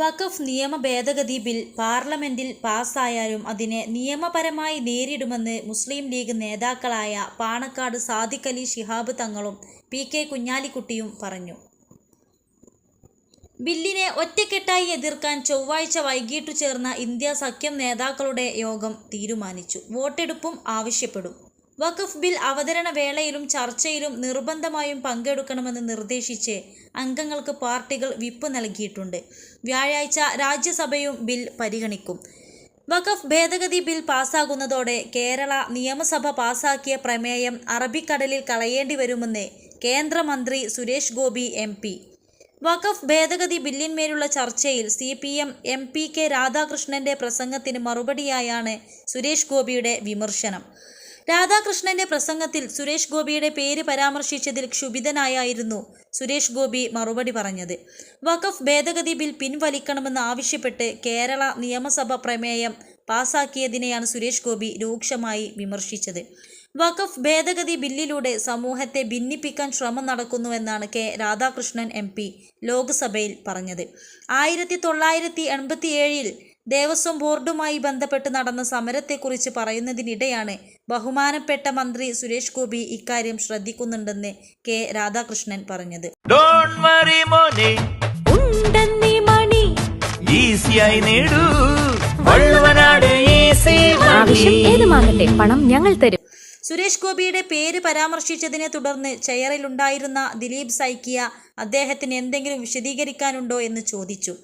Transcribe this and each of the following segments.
വഖഫ് നിയമ ഭേദഗതി ബിൽ പാർലമെന്റിൽ പാസ്സായാലും അതിനെ നിയമപരമായി നേരിടുമെന്ന് മുസ്ലിം ലീഗ് നേതാക്കളായ പാണക്കാട് സാദിഖ് അലി ശിഹാബ് തങ്ങളും പി കെ കുഞ്ഞാലിക്കുട്ടിയും പറഞ്ഞു. ബില്ലിനെ ഒറ്റക്കെട്ടായി എതിർക്കാൻ ചൊവ്വാഴ്ച വൈകിട്ടു ചേർന്ന ഇന്ത്യ സഖ്യം നേതാക്കളുടെ യോഗം തീരുമാനിച്ചു. വോട്ടെടുപ്പും ആവശ്യപ്പെടും. വഖഫ് ബിൽ അവതരണ വേളയിലും ചർച്ചയിലും നിർബന്ധമായും പങ്കെടുക്കണമെന്ന് നിർദ്ദേശിച്ച് അംഗങ്ങൾക്ക് പാർട്ടികൾ വിപ്പ് നൽകിയിട്ടുണ്ട്. വ്യാഴാഴ്ച രാജ്യസഭയും ബിൽ പരിഗണിക്കും. വഖഫ് ഭേദഗതി ബിൽ പാസ്സാകുന്നതോടെ കേരള നിയമസഭ പാസാക്കിയ പ്രമേയം അറബിക്കടലിൽ കളയേണ്ടി വരുമെന്ന് കേന്ദ്രമന്ത്രി സുരേഷ് ഗോപി എം പി. വഖഫ് ഭേദഗതി ബില്ലിന്മേലുള്ള ചർച്ചയിൽ C P M M P K രാധാകൃഷ്ണന്റെ പ്രസംഗത്തിന് മറുപടിയായാണ് സുരേഷ് ഗോപിയുടെ വിമർശനം. രാധാകൃഷ്ണന്റെ പ്രസംഗത്തിൽ സുരേഷ് ഗോപിയുടെ പേര് പരാമർശിച്ചതിൽ ക്ഷുഭിതനായായിരുന്നു സുരേഷ് ഗോപി മറുപടി പറഞ്ഞത്. വഖഫ് ഭേദഗതി ബിൽ പിൻവലിക്കണമെന്ന് ആവശ്യപ്പെട്ട് കേരള നിയമസഭ പ്രമേയം പാസാക്കിയതിനെയാണ് സുരേഷ് ഗോപി രൂക്ഷമായി വിമർശിച്ചത്. വഖഫ് ഭേദഗതി ബില്ലിലൂടെ സമൂഹത്തെ ഭിന്നിപ്പിക്കാൻ ശ്രമം നടക്കുന്നുവെന്നാണ് കെ. രാധാകൃഷ്ണൻ എം. പി. ലോക്സഭയിൽ പറഞ്ഞത്. ആയിരത്തി തൊള്ളായിരത്തി എൺപത്തിയേഴിൽ ദേവസ്വം ബോർഡുമായി ബന്ധപ്പെട്ട് നടന്ന സമരത്തെക്കുറിച്ച് പറയുന്നതിനിടെയാണ് ബഹുമാനപ്പെട്ട മന്ത്രി സുരേഷ് ഗോപി ഇക്കാര്യം ശ്രദ്ധിക്കുന്നുണ്ടെന്ന് കെ രാധാകൃഷ്ണൻ പറഞ്ഞത്. ഡോണ്ട് വറി മോനെ. ഉണ്ടെന്നീ മണി. ഈസിയായി നേടൂ. വള്ളുവനാട് ഈസി ആവശ്യം ഏതുമാകട്ടെ പണം ഞങ്ങൾ തരും. സുരേഷ് ഗോപിയുടെ പേര് പരാമർശിച്ചതിനെ തുടർന്ന് ചെയറിലുണ്ടായിരുന്ന ദിലീപ് സൈക്കിയ അദ്ദേഹത്തിന് എന്തെങ്കിലും വിശദീകരിക്കാനുണ്ടോ എന്ന് ചോദിച്ചു.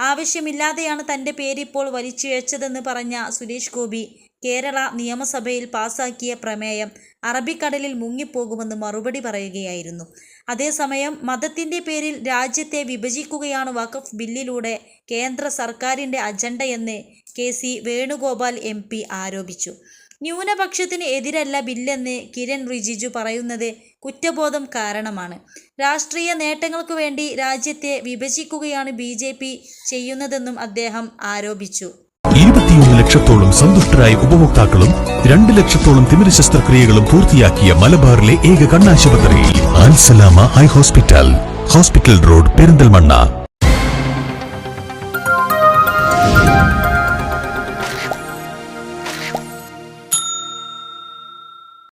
ആവശ്യമില്ലാതെയാണ് തന്റെ പേരിപ്പോൾ വലിച്ചിഴച്ചതെന്ന് പറഞ്ഞ സുരേഷ് ഗോപി കേരള നിയമസഭയിൽ പാസാക്കിയ പ്രമേയം അറബിക്കടലിൽ മുങ്ങിപ്പോകുമെന്ന് മറുപടി പറയുകയായിരുന്നു. അതേസമയം മതത്തിന്റെ പേരിൽ രാജ്യത്തെ വിഭജിക്കുകയാണ് വഖഫ് ബില്ലിലൂടെ കേന്ദ്ര സർക്കാരിന്റെ അജണ്ടയെന്ന് കെ സി വേണുഗോപാൽ എം ആരോപിച്ചു. ന്യൂനപക്ഷത്തിന് എതിരല്ല ബില്ലെന്ന് കിരൺ റിജിജു പറയുന്നത് കുറ്റബോധം കാരണമാണ്. രാഷ്ട്രീയ നേട്ടങ്ങൾക്കു വേണ്ടി രാജ്യത്തെ വിഭജിക്കുകയാണ് ബി ജെ പി ചെയ്യുന്നതെന്നും അദ്ദേഹം ആരോപിച്ചു. ഇരുപത്തിയൊന്ന് ലക്ഷത്തോളം സന്തുഷ്ടരായ ഉപഭോക്താക്കളും രണ്ട് ലക്ഷത്തോളം തിമിര ശസ്ത്രക്രിയകളും പൂർത്തിയാക്കിയ മലബാറിലെ ഏക കണ്ണാശുപത്രി Ansalama eye hospital. Hospital road Perinthalmanna.